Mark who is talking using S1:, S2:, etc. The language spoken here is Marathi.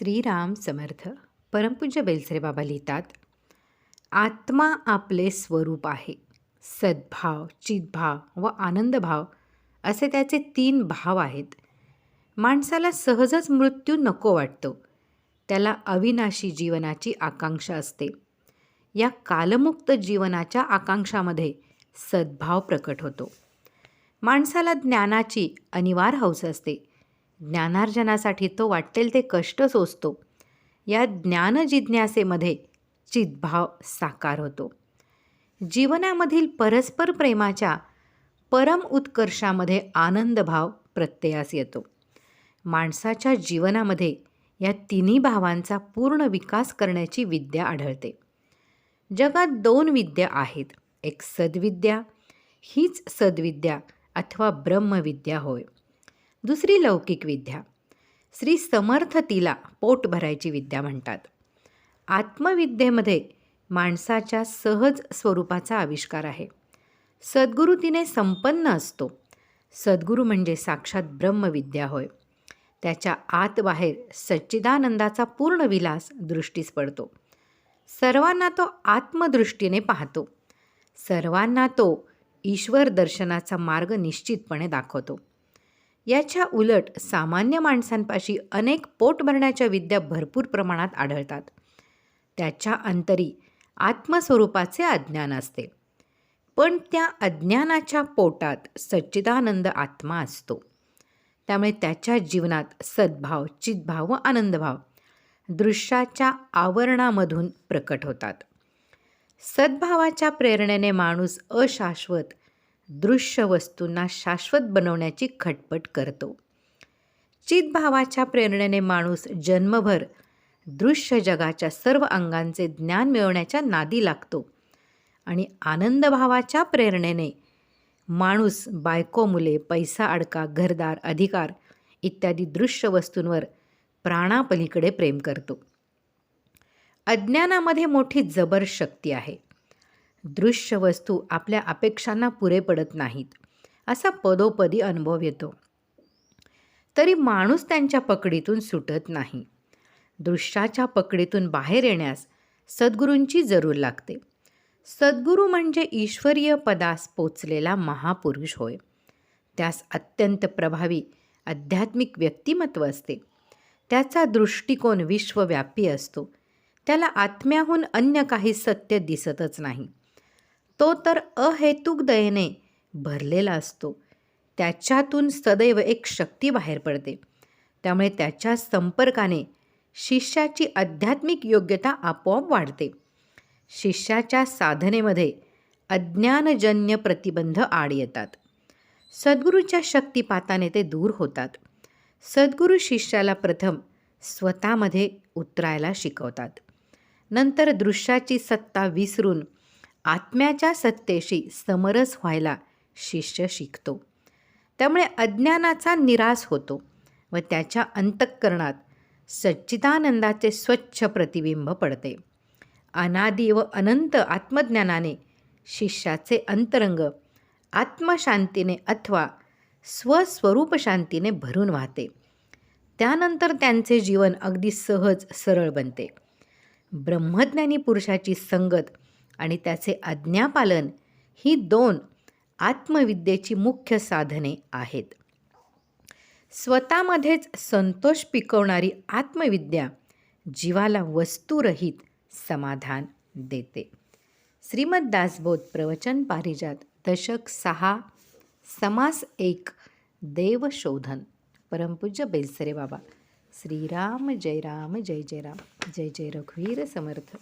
S1: श्रीराम समर्थ परमपूज्य बेलसरे बाबा लिहितात आत्मा आपले स्वरूप आहे. सद्भाव चितभाव व आनंदभाव असे त्याचे तीन भाव आहेत. माणसाला सहजच मृत्यू नको वाटतो. त्याला अविनाशी जीवनाची आकांक्षा असते. या कालमुक्त जीवनाच्या आकांक्षामध्ये सद्भाव प्रकट होतो. माणसाला ज्ञानाची अनिवार्य हौस असते. ज्ञानार्जनासाठी तो वाटेल ते कष्ट सोसतो. या ज्ञानजिज्ञासेमध्ये चिद्भाव साकार होतो. जीवनामधील परस्पर प्रेमाच्या परम उत्कर्षामध्ये आनंदभाव प्रत्ययास येतो. माणसाच्या जीवनामध्ये या तिन्ही भावांचा पूर्ण विकास करण्याची विद्या आढळते. जगात दोन विद्या आहेत. एक सद्विद्या हीच सद्विद्या अथवा ब्रह्मविद्या होय. दुसरी लौकिक विद्या. श्री समर्थ तिला पोट भरायची विद्या म्हणतात. आत्मविद्येमध्ये माणसाच्या सहज स्वरूपाचा आविष्कार आहे. सद्गुरू तिने संपन्न असतो. सद्गुरू म्हणजे साक्षात ब्रह्मविद्या होय. त्याच्या आत बाहेर सच्चिदानंदाचा पूर्ण विलास दृष्टीस पडतो. सर्वांना तो आत्मदृष्टीने पाहतो. सर्वांना तो ईश्वर दर्शनाचा मार्ग निश्चितपणे दाखवतो. याच्या उलट सामान्य माणसांपाशी अनेक पोट भरण्याच्या विद्या भरपूर प्रमाणात आढळतात. त्याच्या अंतरी आत्मस्वरूपाचे अज्ञान असते. पण त्या अज्ञानाच्या पोटात सच्चिदानंद आत्मा असतो. त्यामुळे त्याच्या जीवनात सद्भाव चितभाव व आनंदभाव दृश्याच्या आवरणामधून प्रकट होतात. सद्भावाच्या प्रेरणेने माणूस अशाश्वत दृश्य वस्तूंना शाश्वत बनवण्याची खटपट करतो. चितभावाच्या प्रेरणेने माणूस जन्मभर दृश्य जगाच्या सर्व अंगांचे ज्ञान मिळवण्याच्या नादी लागतो आणि आनंदभावाच्या प्रेरणेने माणूस बायको मुले पैसा अडका घरदार अधिकार इत्यादी दृश्य वस्तूंवर प्राणापलीकडे प्रेम करतो. अज्ञानामध्ये मोठी जबर शक्ती आहे. दृश्य वस्तू आपल्या अपेक्षांना पुरे पडत नाहीत असा पदोपदी अनुभव येतो. तरी माणूस त्यांच्या पकडीतून सुटत नाही. दृश्याच्या पकडीतून बाहेर येण्यास सद्गुरूंची जरूर लागते. सद्गुरू म्हणजे ईश्वरीय पदास पोचलेला महापुरुष होय. त्यास अत्यंत प्रभावी आध्यात्मिक व्यक्तिमत्व असते. त्याचा दृष्टिकोन विश्वव्यापी असतो. त्याला आत्म्याहून अन्य काही सत्य दिसतच नाही. तो तर अहेतुक दयेने भरलेला असतो. त्याच्यातून सदैव एक शक्ती बाहेर पडते. त्यामुळे त्याच्या संपर्काने शिष्याची आध्यात्मिक योग्यता आपोआप वाढते. शिष्याच्या साधनेमध्ये अज्ञानजन्य प्रतिबंध आड येतात. सद्गुरूच्या शक्तिपाताने ते दूर होतात. सद्गुरू शिष्याला प्रथम स्वतःमध्ये उतरायला शिकवतात. नंतर दृश्याची सत्ता विसरून आत्म्याच्या सत्तेशी समरस व्हायला शिष्य शिकतो. त्यामुळे अज्ञानाचा निराश होतो व त्याच्या अंतःकरणात सच्चिदानंदाचे स्वच्छ प्रतिबिंब पडते. अनादि व अनंत आत्मज्ञानाने शिष्याचे अंतरंग आत्मशांतीने अथवा स्वस्वरूप शांतीने भरून वाहते. त्यानंतर त्यांचे जीवन अगदी सहज सरळ बनते. ब्रह्मज्ञानी पुरुषाची संगत आणि त्याचे आज्ञापालन ही दोन आत्मविद्येची मुख्य साधने आहेत. स्वतःमध्येच संतोष पिकवणारी आत्मविद्या जीवाला वस्तुरहित समाधान देते. श्रीमद दासबोध प्रवचन पारिजात दशक सहा समास एक देवशोधन परमपूज्य बेलसरे बाबा. श्रीराम जय राम जय जय राम. जय जय रघुवीर समर्थ.